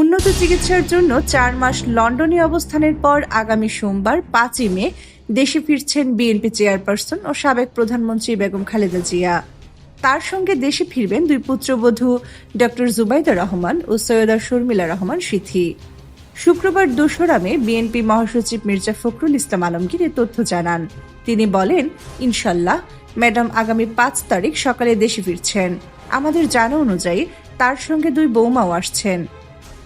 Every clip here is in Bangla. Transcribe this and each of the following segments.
উন্নত চিকিৎসার জন্য চার মাস লন্ডনে অবস্থানের পর আগামী সোমবার, পাঁচই মে, দেশে ফিরছেন বিএনপি চেয়ারপারসন ও সাবেক প্রধানমন্ত্রী বেগম খালেদা জিয়া। তার সঙ্গে দেশে ফিরবেন দুই পুত্রবধূ ডক্টর জুবাইদা রহমান ও সৈয়দা শর্মিলা রহমান সিথি। শুক্রবার দোসরা মে, বিএনপি মহাসচিব মির্জা ফখরুল ইসলাম আলমগীর এ তথ্য জানান। তিনি বলেন ইনশাল্লাহ ম্যাডাম আগামী পাঁচ তারিখ সকালে দেশে ফিরছেন। আমাদের জানা অনুযায়ী তার সঙ্গে দুই বৌমাও আসছেন।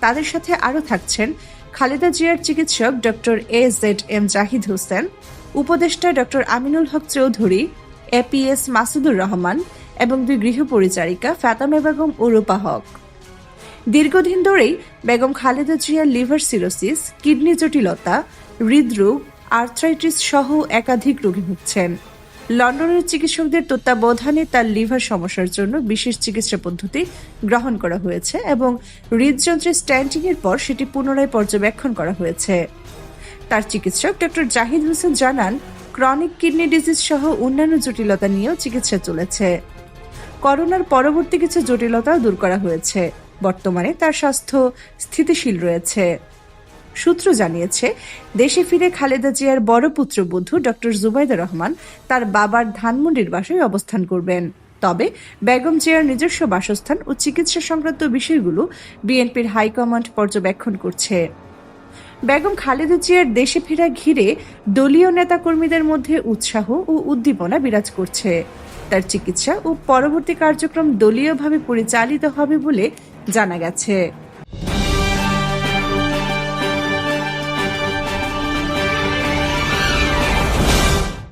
তাদের সাথে আরও থাকছেন খালেদা জিয়ার চিকিৎসক doctor A Z M Zahid Hossain, উপদেষ্টা ডক্টর আমিনুল হক চৌধুরী এপিএস মাসুদুর রহমান এবং দুই গৃহপরিচারিকা ফাতামা বেগম ও রূপা হক। দীর্ঘদিন ধরেই বেগম খালেদা জিয়ার লিভার সিরোসিস, কিডনি জটিলতা, হৃদরোগ, আর্থ্রাইটিস সহ একাধিক রোগী ভুগছেন। লন্ডনের চিকিৎসকদের তত্ত্বাবধানে তার লিভার সমস্যার জন্য বিশেষ চিকিৎসা পদ্ধতি গ্রহণ করা হয়েছে এবং হৃদযন্ত্রের স্ট্যান্ডিং এর পর সেটি পুনরায় পর্যবেক্ষণ করা হয়েছে। তার চিকিৎসক ডক্টর জাহিদ হোসেন জানান, ক্রনিক কিডনি ডিজিজ সহ অন্যান্য জটিলতা নিয়েও চিকিৎসা চলেছে। করোনার পরবর্তী কিছু জটিলতাও দূর করা হয়েছে। বর্তমানে তার স্বাস্থ্য স্থিতিশীল রয়েছে। সূত্র জানিয়েছে, দেশে ফিরে খালেদা জিয়ার বড় পুত্রবধূ ডক্টর জুবাইদা রহমান তার বাবার ধানমন্ডির বাসায় অবস্থান করবেন। তবে বেগম জিয়ার নিজস্ব বাসস্থান ও চিকিৎসা সংক্রান্ত বিষয়গুলো বিএনপির হাইকমান্ড পর্যবেক্ষণ করছে। বেগম খালেদা জিয়ার দেশে ফেরা ঘিরে দলীয় নেতাকর্মীদের মধ্যে উৎসাহ ও উদ্দীপনা বিরাজ করছে। তার চিকিৎসা ও পরবর্তী কার্যক্রম দলীয়ভাবে পরিচালিত হবে বলে জানা গেছে।